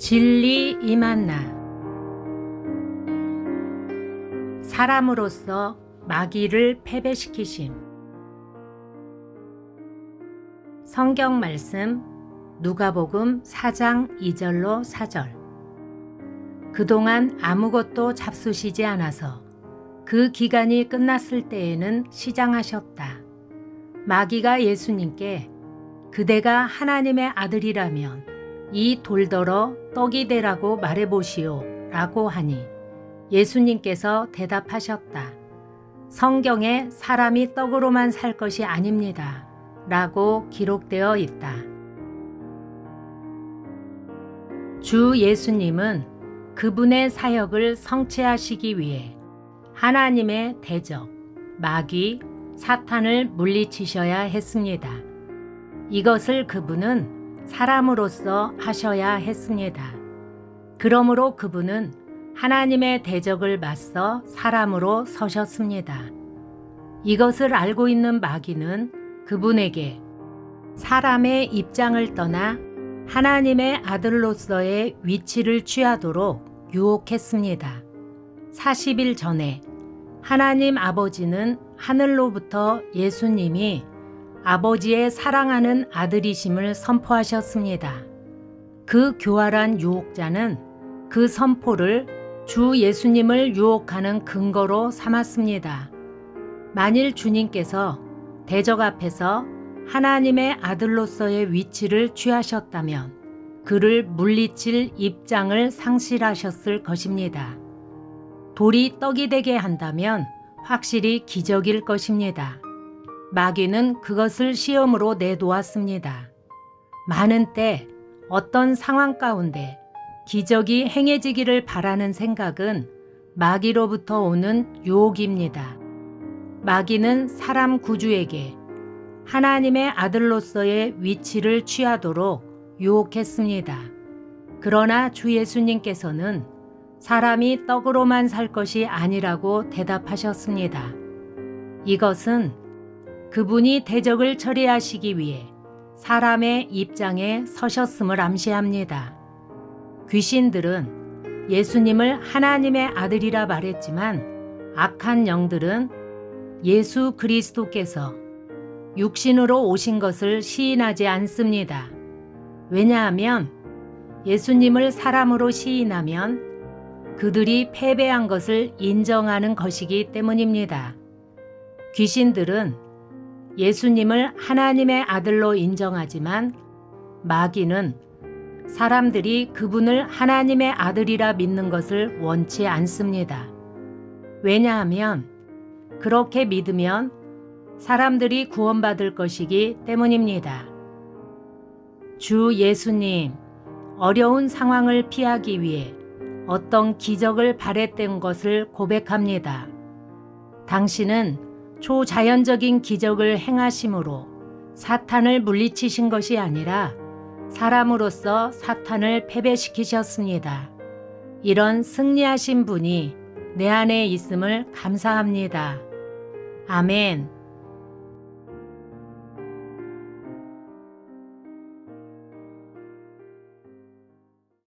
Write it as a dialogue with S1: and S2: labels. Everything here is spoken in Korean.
S1: 진리 이만나. 사람으로서 마귀를 패배시키심. 성경 말씀 누가복음 4장 2절로 4절. 그동안 아무것도 잡수시지 않아서 그 기간이 끝났을 때에는 시장하셨다. 마귀가 예수님께 그대가 하나님의 아들이라면 이 돌더러 떡이 되라고 말해보시오 라고 하니 예수님께서 대답하셨다. 성경에 사람이 떡으로만 살 것이 아닙니다. 라고 기록되어 있다. 주 예수님은 그분의 사역을 성취하시기 위해 하나님의 대적, 마귀, 사탄을 물리치셔야 했습니다. 이것을 그분은 사람으로서 하셔야 했습니다. 그러므로 그분은 하나님의 대적을 맞서 사람으로 서셨습니다. 이것을 알고 있는 마귀는 그분에게 사람의 입장을 떠나 하나님의 아들로서의 위치를 취하도록 유혹했습니다. 40일 전에 하나님 아버지는 하늘로부터 예수님이 아버지의 사랑하는 아들이심을 선포하셨습니다. 그 교활한 유혹자는 그 선포를 주 예수님을 유혹하는 근거로 삼았습니다. 만일 주님께서 대적 앞에서 하나님의 아들로서의 위치를 취하셨다면 그를 물리칠 입장을 상실하셨을 것입니다. 돌이 떡이 되게 한다면 확실히 기적일 것입니다. 마귀는 그것을 시험으로 내놓았습니다. 많은 때 어떤 상황 가운데 기적이 행해지기를 바라는 생각은 마귀로부터 오는 유혹입니다. 마귀는 사람 구주에게 하나님의 아들로서의 위치를 취하도록 유혹했습니다. 그러나 주 예수님께서는 사람이 떡으로만 살 것이 아니라고 대답하셨습니다. 이것은 그분이 대적을 처리하시기 위해 사람의 입장에 서셨음을 암시합니다. 귀신들은 예수님을 하나님의 아들이라 말했지만 악한 영들은 예수 그리스도께서 육신으로 오신 것을 시인하지 않습니다. 왜냐하면 예수님을 사람으로 시인하면 그들이 패배한 것을 인정하는 것이기 때문입니다. 귀신들은 예수님을 하나님의 아들로 인정하지만 마귀는 사람들이 그분을 하나님의 아들이라 믿는 것을 원치 않습니다. 왜냐하면 그렇게 믿으면 사람들이 구원받을 것이기 때문입니다. 주 예수님, 어려운 상황을 피하기 위해 어떤 기적을 바랬던 것을 고백합니다. 당신은 초자연적인 기적을 행하심으로 사탄을 물리치신 것이 아니라 사람으로서 사탄을 패배시키셨습니다. 이런 승리하신 분이 내 안에 있음을 감사합니다. 아멘.